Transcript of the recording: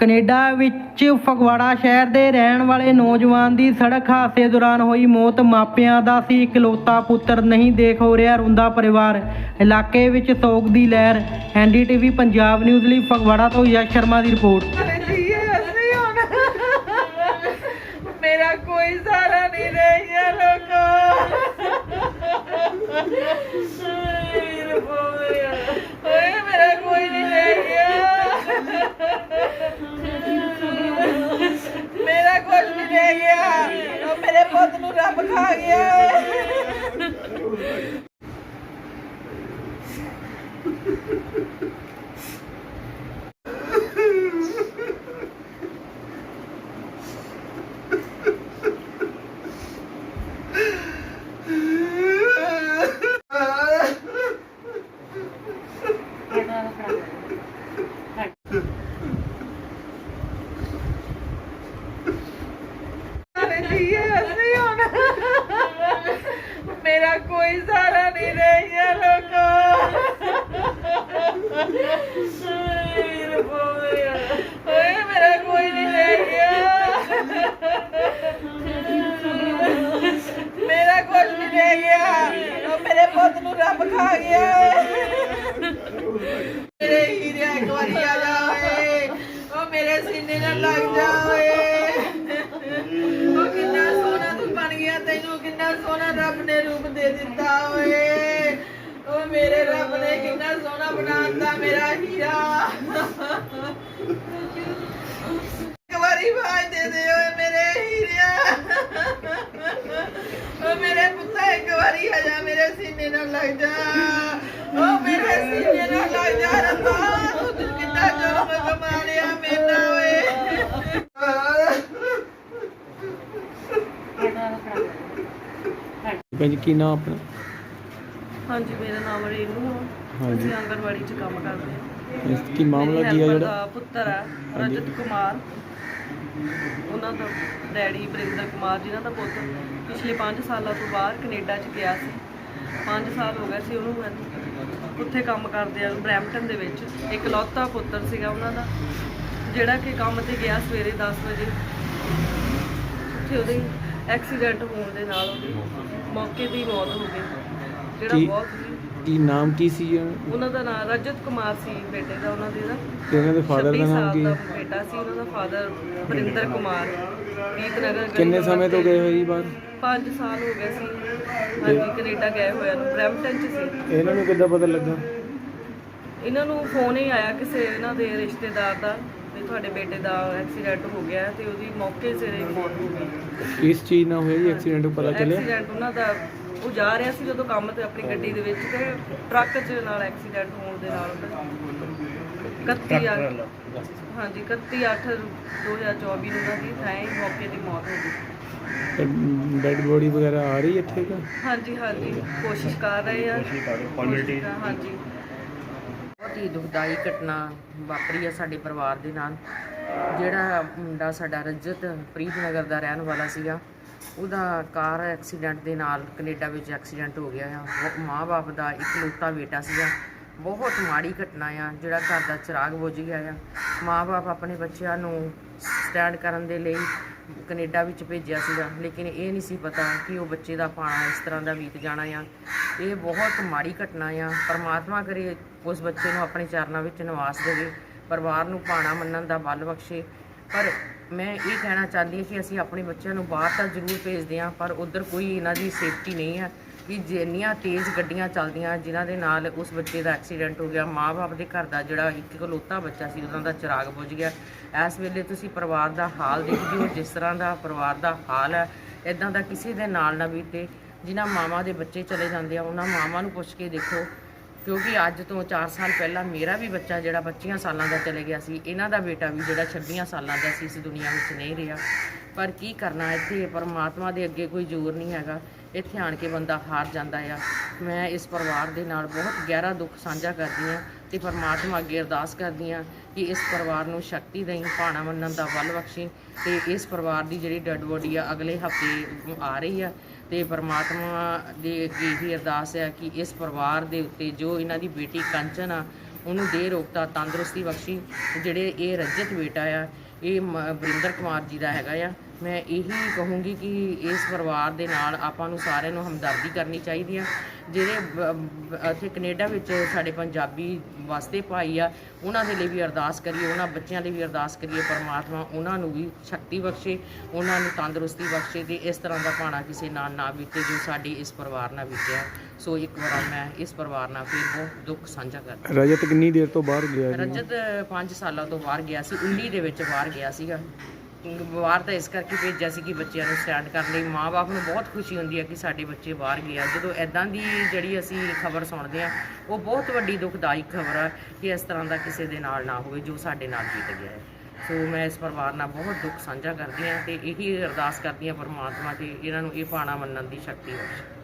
Canada ਵਿੱਚ ਫਗਵਾੜਾ ਸ਼ਹਿਰ ਦੇ ਰਹਿਣ ਵਾਲੇ ਨੌਜਵਾਨ ਦੀ ਸੜਕ ਹਾਦਸੇ ਦੌਰਾਨ ਹੋਈ ਮੌਤ। ਮਾਪਿਆਂ ਦਾ ਸੀ ਇਕਲੌਤਾ ਪੁੱਤਰ, ਨਹੀਂ ਦੇਖ ਹੋ ਰਿਹਾ ਰੋਂਦਾ ਪਰਿਵਾਰ। ਇਲਾਕੇ ਵਿੱਚ ਸੋਗ ਦੀ ਲਹਿਰ। ਐਨਡੀਟੀਵੀ ਪੰਜਾਬ ਨਿਊਜ਼ ਲਈ ਫਗਵਾੜਾ ਤੋਂ ਯਸ਼ ਸ਼ਰਮਾ ਦੀ ਰਿਪੋਰਟ। ਮੇਰਾ ਕੋਈ ਸਹਾਰਾ ਨਹੀਂ ਰਹਿ ਗਿਆ ਲੋਕੋ। ਮੇਰੇ ਪੁੱਤ ਰੱਬ ਖਾ ਗਿਆ। ਅਸੀਂ ਹੁਣ ਮੇਰਾ ਕੋਈ ਸਹਾਰਾ ਨਹੀਂ ਰਹਿ ਗਿਆ ਲੋਕੋ ਓਏ ਮੇਰਾ ਕੋਈ ਨਹੀਂ ਰਹਿ ਗਿਆ ਮੇਰਾ ਕੁਝ ਨਹੀਂ ਰਹਿ ਗਿਆ ਉਹ ਮੇਰੇ ਪੁੱਤ ਨੂੰ ਰੱਬ ਖਾ ਗਿਆ ਮੇਰੇ ਹੀਰਿਆ ਇੱਕ ਵਾਰੀ ਆ ਜਾ ਓਏ ਉਹ ਮੇਰੇ ਸੀਨੇ ਨਾਲ ਲੱਗ ਜਾ ਓਏ ਉਹ ਕਿੰਨਾ ਸੋਹਣਾ ਤੂੰ ਬਣ ਗਿਆ, ਤੈਨੂੰ ਕਿੰਨਾ ਸੋਹਣਾ ਰੱਬ ਨੇ ਰੂਪ ਦੇ ਦਿੱਤਾ ਓਏ। ਉਹ ਮੇਰੇ ਰੱਬ ਨੇ ਕਿੰਨਾ ਸੋਹਣਾ ਬਣਾਤਾ ਮੇਰਾ ਹੀਰਾ ਇੱਕ ਵਾਰੀ ਆਵਾਜ਼ ਦੇ ਦੇ ਓਏ ਮੇਰੇ ਹੀਰਿਆ ਓ ਮੇਰੇ ਪੁੱਤਾ ਇੱਕ ਵਾਰੀ ਆ ਜਾ ਮੇਰੇ ਸੀਨੇ ਨਾਲ ਲੱਗ ਜਾ ਓ ਮੇਰੇ ਸੀਨੇ ਨਾਲ ਲੱਗ ਜਾ ਰੱਬਾ ਤੂੰ ਕਿੰਨਾ ਜੋਮ ਕਮਾ ਲਿਆ ਮੇਰਾ ਓਏ ਭੈਣ ਜੀ ਕੀ ਨਾਮ ਆਪਣਾ? ਹਾਂਜੀ ਮੇਰਾ ਨਾਮ ਰੇਨੂ ਆ। ਹਾਂਜੀ। ਅਸੀਂ 'ਚ ਕੰਮ ਕਰਦੇ ਹਾਂ ਇਸ ਕੀ ਮਾਮਲਾ ਮੇਰੇ ਕੀ ਹੈ helper ਜਿਹੜਾ? ਦਾ ਪੁੱਤਰ ਹੈ ਰਜਤ ਕੁਮਾਰ। ਉਹਨਾਂ ਦਾ ਡੈਡੀ ਬਰਿੰਦਰ ਕੁਮਾਰ ਜਿਨ੍ਹਾਂ ਦਾ ਪੁੱਤ ਪਿਛਲੇ 5 ਸਾਲਾਂ ਤੋਂ ਬਾਹਰ ਕੈਨੇਡਾ 'ਚ ਗਿਆ ਸੀ। 5 ਸਾਲ ਹੋ ਗਏ ਸੀ ਉਹਨੂੰ ਇੱਥੇ- ਉੱਥੇ ਕੰਮ ਕਰਦੇ ਆ ਬਰੈਂਪਟਨ ਦੇ ਵਿੱਚ। ਇੱਕ ਲੌਤਾ ਪੁੱਤਰ ਸੀਗਾ ਉਹਨਾਂ ਦਾ ਜਿਹੜਾ ਕਿ ਕੰਮ ਤੇ ਗਿਆ ਸਵੇਰੇ 10 ਵਜੇ। ਉੱਥੇ ਉਹਦੇ ਐਕਸੀਡੈਂਟ ਹੋਣ ਦੇ ਨਾਲ ਮੌਕੇ ਹੀ ਮੌਤ ਹੋ ਗਈ ਜਿਹੜਾ ਕੀ- ਬਹੁਤ ਕੀ ਨਾਮ ਕੀ ਸੀ? ਉਹਨਾਂ ਦਾ ਨਾਮ ਰਜਤ ਕੁਮਾਰ ਸੀ ਬੇਟੇ ਦਾ ਉਹਨਾਂ ਦੇ ਦਾ ਤੇ ਉਹਨਾਂ ਦੇ ਫਾਦਰ 26 ਦਾ ਨਾਮ ਸਾਲ ਕੀ ਦਾ ਹੈ? ਬੇਟਾ ਸੀ ਉਹਨਾਂ ਦਾ ਫਾਦਰ ਵਰਿੰਦਰ ਕੁਮਾਰ ਪ੍ਰੀਤਨਗਰ ਗਲੀ ਕਿੰਨੇ ਨੰਬਰ ਸਮੇਂ ਤੋਂ। ਗਏ ਹੋਏ ਜੀ ਬਾਹਰ 5 ਸਾਲ ਹੋ ਗਏ ਸੀ ਹਾਂਜੀ ਕੈਨੇਡਾ ਗਏ ਹੋਇਆ ਨੂੰ ਬਰੈਂਪਟਨ ਚ ਸੀ ਇਹਨਾਂ ਨੂੰ ਕਿੱਦਾਂ ਪਤਾ ਲੱਗਾ ਇਹਨਾਂ ਨੂੰ ਫੋਨ ਹੀ ਆਇਆ ਕਿਸੇ ਇਹਨਾਂ ਦੇ ਰਿਸ਼ਤੇਦਾਰ ਦਾ ਤੁਹਾਡੇ ਬੇਟੇ ਦਾ ਐਕਸੀਡੈਂਟ ਹੋ ਗਿਆ ਹੈ ਤੇ ਉਹਦੀ ਮੌਕੇ ਸਿਰ ਹੀ ਮੌਤ ਹੋ ਗਈ। ਕਿਸ ਚੀਜ਼ ਨਾਲ ਹੋਇਆ ਜੀ? ਐਕਸੀਡੈਂਟ ਪਤਾ ਚੱਲਿਆ? ਐਕਸੀਡੈਂਟ ਉਹਨਾਂ ਦਾ ਉਹ ਜਾ ਰਿਹਾ ਸੀ ਜਦੋਂ ਕੰਮ ਤੇ ਆਪਣੀ ਗੱਡੀ ਦੇ ਵਿੱਚ ਤੇ ਟਰੱਕ 'ਚ ਨਾਲ ਐਕਸੀਡੈਂਟ ਹੋਣ ਦੇ ਨਾਲ ਉਹਦਾ 31 ਅੱਠ ਹਾਂਜੀ 31 8 2024 ਨੂੰ ਉਹਨਾਂ ਦੀ ਥਾਂ ਹੀ ਮੌਕੇ ਦੀ ਮੌਤ ਹੋ ਗਈ। ਡੈਡ ਬੋਡੀ ਵਗੈਰਾ ਆ ਰਹੀ ਇੱਥੇ ਕਾ? ਹਾਂਜੀ ਹਾਂਜੀ ਕੋਸ਼ਿਸ਼ ਕਰ ਰਹੇ ਆ। ਕੋਸ਼ਿਸ਼ ਕਰ- ਹਾਂਜੀ। ਬਹੁਤ ਹੀ ਦੁਖਦਾਈ ਘਟਨਾ ਵਾਪਰੀ ਆ ਸਾਡੇ ਪਰਿਵਾਰ ਦੇ ਨਾਲ। ਜਿਹੜਾ ਮੁੰਡਾ ਸਾਡਾ ਰਜਤ ਪ੍ਰੀਤਨਗਰ ਦਾ ਰਹਿਣ ਵਾਲਾ ਸੀਗਾ, ਉਹਦਾ ਕਾਰ ਐਕਸੀਡੈਂਟ ਦੇ ਨਾਲ ਕੈਨੇਡਾ ਵਿੱਚ ਐਕਸੀਡੈਂਟ ਹੋ ਗਿਆ ਆ। ਉਹ ਮਾਂ-ਬਾਪ ਦਾ ਇਕਲੌਤਾ ਬੇਟਾ ਸੀਗਾ। ਬਹੁਤ ਮਾੜੀ ਘਟਨਾ ਆ, ਜਿਹੜਾ ਘਰ ਦਾ ਚਿਰਾਗ ਬੁਝ ਗਿਆ ਆ। ਮਾਂ-ਬਾਪ ਆਪਣੇ ਬੱਚਿਆਂ ਨੂੰ ਸਟੈਂਡ ਕਰਨ ਦੇ ਲਈ ਕੈਨੇਡਾ ਵਿੱਚ ਭੇਜਿਆ ਸੀਗਾ, ਲੇਕਿਨ ਇਹ ਨਹੀਂ ਸੀ ਪਤਾ ਕਿ ਉਹ ਬੱਚੇ ਦਾ ਪਾਣਾ ਇਸ ਤਰ੍ਹਾਂ ਦਾ ਬੀਤ ਜਾਣਾ ਆ। ਇਹ ਬਹੁਤ ਮਾੜੀ ਘਟਨਾ ਆ। ਪਰਮਾਤਮਾ ਕਰੇ ਉਸ ਬੱਚੇ ਨੂੰ ਆਪਣੇ ਚਰਨਾਂ ਵਿੱਚ ਨਿਵਾਸ ਦੇਵੇ, ਪਰਿਵਾਰ ਨੂੰ ਪਾਣਾ ਮੰਨਣ ਦਾ ਬਲ ਬਖਸ਼ੇ। ਪਰ ਮੈਂ ਇਹ ਕਹਿਣਾ ਚਾਹੁੰਦੀ ਹਾਂ ਕਿ ਅਸੀਂ ਆਪਣੇ ਬੱਚਿਆਂ ਨੂੰ ਬਾਹਰ ਤਾਂ ਜ਼ਰੂਰ ਭੇਜਦੇ ਹਾਂ, ਪਰ ਉਧਰ ਕੋਈ ਇਹਨਾਂ ਦੀ ਸੇਫਟੀ ਨਹੀਂ ਹੈ। ਕਿ ਜਿੰਨੀਆਂ ਤੇਜ਼ ਗੱਡੀਆਂ ਚੱਲਦੀਆਂ, ਜਿਨ੍ਹਾਂ ਦੇ ਨਾਲ ਉਸ ਬੱਚੇ ਦਾ ਐਕਸੀਡੈਂਟ ਹੋ ਗਿਆ, ਮਾਂ-ਬਾਪ ਦੇ ਘਰ ਦਾ ਜਿਹੜਾ ਇੱਕ ਇਕਲੌਤਾ ਬੱਚਾ ਸੀ ਉਹਨਾਂ ਦਾ ਚਿਰਾਗ ਬੁਝ ਗਿਆ। ਇਸ ਵੇਲੇ ਤੁਸੀਂ ਪਰਿਵਾਰ ਦਾ ਹਾਲ ਦੇਖਦੇ ਹੋ, ਜਿਸ ਤਰ੍ਹਾਂ ਦਾ ਪਰਿਵਾਰ ਦਾ ਹਾਲ ਹੈ। ਇਦਾਂ ਦਾ ਕਿਸੇ ਦੇ ਨਾਲ ਨਾ ਬੀਤੇ, ਜਿਨ੍ਹਾਂ ਮਾਵਾਂ ਦੇ ਬੱਚੇ ਚਲੇ ਜਾਂਦੇ ਆ, ਉਹਨਾਂ ਮਾਵਾਂ ਨੂੰ ਪੁੱਛ ਕੇ ਦੇਖੋ। ਕਿਉਂਕਿ ਅੱਜ ਤੋਂ 4 ਸਾਲ ਪਹਿਲਾਂ ਮੇਰਾ ਵੀ ਬੱਚਾ ਜਿਹੜਾ 25 ਸਾਲਾਂ ਦਾ ਚਲੇ ਗਿਆ ਸੀ, ਇਹਨਾਂ ਦਾ ਬੇਟਾ ਵੀ ਜਿਹੜਾ 26 ਸਾਲਾਂ ਦਾ ਸੀ, ਇਸ ਦੁਨੀਆ ਵਿੱਚ ਨਹੀਂ ਰਿਹਾ। ਪਰ ਕੀ ਕਰਨਾ, ਇੱਥੇ ਪਰਮਾਤਮਾ ਦੇ ਅੱਗੇ ਕੋਈ ਜ਼ੋਰ ਨਹੀਂ ਹੈਗਾ। ਇੱਥੇ ਆਣ ਕੇ ਬੰਦਾ ਹਾਰ ਜਾਂਦਾ ਆ। ਮੈਂ ਇਸ ਪਰਿਵਾਰ ਦੇ ਨਾਲ ਬਹੁਤ ਗਹਿਰਾ ਦੁੱਖ ਸਾਂਝਾ ਕਰਦੀ ਹਾਂ ਤੇ ਪਰਮਾਤਮਾ ਅੱਗੇ ਅਰਦਾਸ ਕਰਦੀ ਹਾਂ ਕਿ ਇਸ ਪਰਿਵਾਰ ਨੂੰ ਸ਼ਕਤੀ ਦੇਈ, ਭਾਣਾ ਮੰਨਣ ਦਾ ਬਲ ਬਖਸ਼ੇ ਤੇ ਇਸ ਪਰਿਵਾਰ ਦੀ ਜਿਹੜੀ ਡੈੱਡ ਬੋਡੀ ਆ, ਅਗਲੇ ਹਫ਼ਤੇ ਆ ਰਹੀ ਆ। ਤੇ ਪਰਮਾਤਮਾ ਦੇ ਅੱਗੇ ਹੀ ਅਰਦਾਸ ਹੈ ਕਿ ਇਸ ਪਰਿਵਾਰ ਦੇ ਉੱਤੇ ਜੋ ਇਹਨਾਂ ਦੀ ਬੇਟੀ ਕੰਚਨ ਆ, ਉਹਨੂੰ ਦੇ ਰੋਗਤਾ ਤੰਦਰੁਸਤੀ ਬਖਸ਼ੀ। ਜਿਹੜੇ ਇਹ ਰਜਤ ਬੇਟਾ ਆ, ਇਹ ਮ- ਵਰਿੰਦਰ ਕੁਮਾਰ ਜੀ ਦਾ ਹੈਗਾ ਆ। ਮੈਂ ਇਹੀ ਕਹੂੰਗੀ ਕਿ ਇਸ ਪਰਿਵਾਰ ਦੇ ਨਾਲ ਆਪਾਂ ਨੂੰ ਸਾਰਿਆਂ ਨੂੰ ਹਮਦਰਦੀ ਕਰਨੀ ਚਾਹੀਦੀ ਆ। ਜਿਹੜੇ ਇੱਥੇ ਕੈਨੇਡਾ ਵਿੱਚ ਸਾਡੇ ਪੰਜਾਬੀ ਵਸਦੇ ਭਾਈ ਆ ਉਹਨਾਂ ਦੇ ਲਈ ਵੀ ਅਰਦਾਸ ਕਰੀਏ ਉਹਨਾਂ ਬੱਚਿਆਂ ਲਈ ਵੀ ਅਰਦਾਸ ਕਰੀਏ ਪਰਮਾਤਮਾ ਉਹਨਾਂ ਨੂੰ ਵੀ ਸ਼ਕਤੀ ਬਖਸ਼ੇ ਉਹਨਾਂ ਨੂੰ ਤੰਦਰੁਸਤੀ ਬਖਸ਼ੇ ਤੇ ਇਸ ਤਰ੍ਹਾਂ ਦਾ ਭਾਣਾ ਕਿਸੇ ਨਾਲ ਨਾ ਬੀਤੇ ਜੋ ਸਾਡੀ ਇਸ ਪਰਿਵਾਰ ਨਾਲ ਬੀਤਿਆ। ਸੋ ਇੱਕ ਵਾਰ ਮੈਂ ਇਸ ਪਰਿਵਾਰ ਨਾਲ ਫਿਰ ਬਹੁਤ ਦੁੱਖ ਸਾਂਝਾ ਕਰਦਾ ਰਜਤ ਕਿੰਨੀ ਦੇਰ ਤੋਂ ਬਾਹਰ ਗਿਆ ਰਜਤ 5 ਸਾਲਾਂ ਤੋਂ ਬਾਹਰ ਗਿਆ ਸੀ 19 ਦੇ ਵਿੱਚ ਬਾਹਰ ਗਿਆ ਸੀਗਾ। ਬਾਹਰ ਤਾਂ ਇਸ ਕਰਕੇ ਭੇਜਿਆ ਸੀ ਕਿ ਬੱਚਿਆਂ ਨੂੰ ਸਟੈਂਡ ਕਰਨ ਲਈ। ਮਾਪੇ ਨੂੰ ਬਹੁਤ ਖੁਸ਼ੀ ਹੁੰਦੀ ਹੈ ਕਿ ਸਾਡੇ ਬੱਚੇ ਬਾਹਰ ਗਏ ਆ। ਜਦੋਂ ਐਦਾਂ ਦੀ ਜਿਹੜੀ ਅਸੀਂ ਖਬਰ ਸੁਣਦੇ ਆ ਉਹ ਬਹੁਤ ਵੱਡੀ ਦੁਖਦਾਈ ਖਬਰ ਆ ਕਿ ਇਸ ਤਰ੍ਹਾਂ ਦਾ ਕਿਸੇ ਦੇ ਨਾਲ ਨਾ ਹੋਵੇ, ਜੋ ਸਾਡੇ ਨਾਲ ਬੀਤ ਗਿਆ ਹੈ। ਸੋ ਮੈਂ ਇਸ ਪਰਿਵਾਰ ਨਾਲ ਬਹੁਤ ਦੁੱਖ ਸਾਂਝਾ ਕਰਦੀ ਹਾਂ ਤੇ ਇਹੀ ਅਰਦਾਸ ਕਰਦੀ ਹਾਂ ਪਰਮਾਤਮਾ ਤੇ ਇਹਨਾਂ ਨੂੰ ਇਹ ਪਾਣਾ ਮੰਨਣ ਦੀ ਸ਼ਕਤੀ ਹੋਵੇ